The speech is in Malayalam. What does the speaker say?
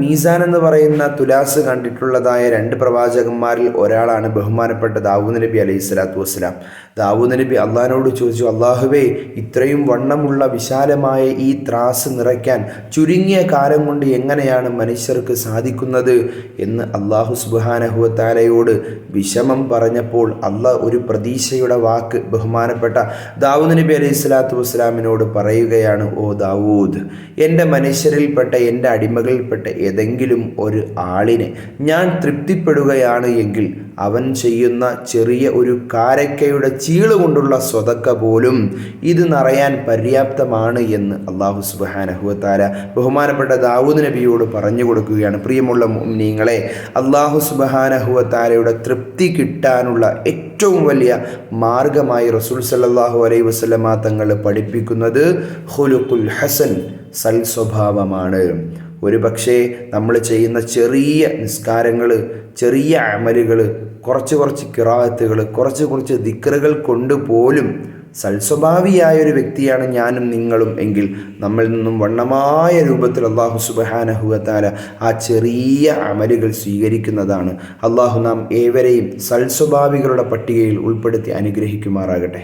മീസാൻ എന്ന് പറയുന്ന തുലാസ് കണ്ടിട്ടുള്ളതായ രണ്ട് പ്രവാചകന്മാരിൽ ഒരാളാണ് ബഹുമാനപ്പെട്ട ദാവൂദ് നബി അലൈഹി സ്വലാത്തു വസ്സലാം. ദാവൂദ് നബി അള്ളഹാനോട് ചോദിച്ചു അള്ളാഹുവേ ഇത്രയും വണ്ണമുള്ള വിശാലമായ ഈ ത്രാസ് നിറയ്ക്കാൻ ചുരുങ്ങിയ കാലം കൊണ്ട് എങ്ങനെയാണ് മനുഷ്യർക്ക് സാധിക്കുന്നത്? എന്ന് അള്ളാഹു സുബാനഹുവത്താലയോട് വിഷമം പറഞ്ഞപ്പോൾ അള്ളാഹ് ഒരു പ്രതീക്ഷയുടെ വാക്ക് ബഹുമാനപ്പെട്ട ദാവൂദ് നബി അലൈഹി സ്വലാത്തു വസ്സലാമിനോട് പറയുകയാണ് ഓ ദാവൂദ് എന്റെ മനുഷ്യരിൽപ്പെട്ട എന്റെ അടിമകളിൽപ്പെട്ട ഏതെങ്കിലും ഒരു ആളിനെ ഞാൻ തൃപ്തിപ്പെടുകയാണ് എങ്കിൽ അവൻ ചെയ്യുന്ന ചെറിയ ഒരു കാരക്കയുടെ ചീൾ കൊണ്ടുള്ള സ്വതക്ക പോലും ഇത് നിറയാൻ പര്യാപ്തമാണ് എന്ന് അള്ളാഹു സുബാനഹുവത്താര ബഹുമാനപ്പെട്ട ദാവൂദ് നബിയോട് പറഞ്ഞു കൊടുക്കുകയാണ്. പ്രിയമുള്ള മുമിനീങ്ങളെ അള്ളാഹു സുബഹാനഹുവത്താരയുടെ തൃപ്തി കിട്ടാനുള്ള ഏറ്റവും വലിയ മാർഗമായി റസൂൽ സല്ലാഹു അലൈ വസ്ലമാ തങ്ങൾ പഠിപ്പിക്കുന്നത് ഹുലുക്കുൽ ഹസൻ സൽ സ്വഭാവമാണ് ഒരു പക്ഷേ നമ്മൾ ചെയ്യുന്ന ചെറിയ നിസ്കാരങ്ങൾ ചെറിയ അമലുകൾ കുറച്ച് കുറച്ച് കിറാത്തുകൾ കുറച്ച് കുറച്ച് ദിക്കറുകൾ കൊണ്ട് പോലും സൽസ്വഭാവിയായ ഒരു വ്യക്തിയാണ് ഞാനും നിങ്ങളും എങ്കിൽ നമ്മളിൽ നിന്നും വണ്ണമായ രൂപത്തിൽ അള്ളാഹു സുബഹാനഹുവത്താല ആ ചെറിയ അമലുകൾ സ്വീകരിക്കുന്നതാണ്. അള്ളാഹു നാം ഏവരെയും സൽസ്വഭാവികളുടെ പട്ടികയിൽ ഉൾപ്പെടുത്തി അനുഗ്രഹിക്കുമാറാകട്ടെ.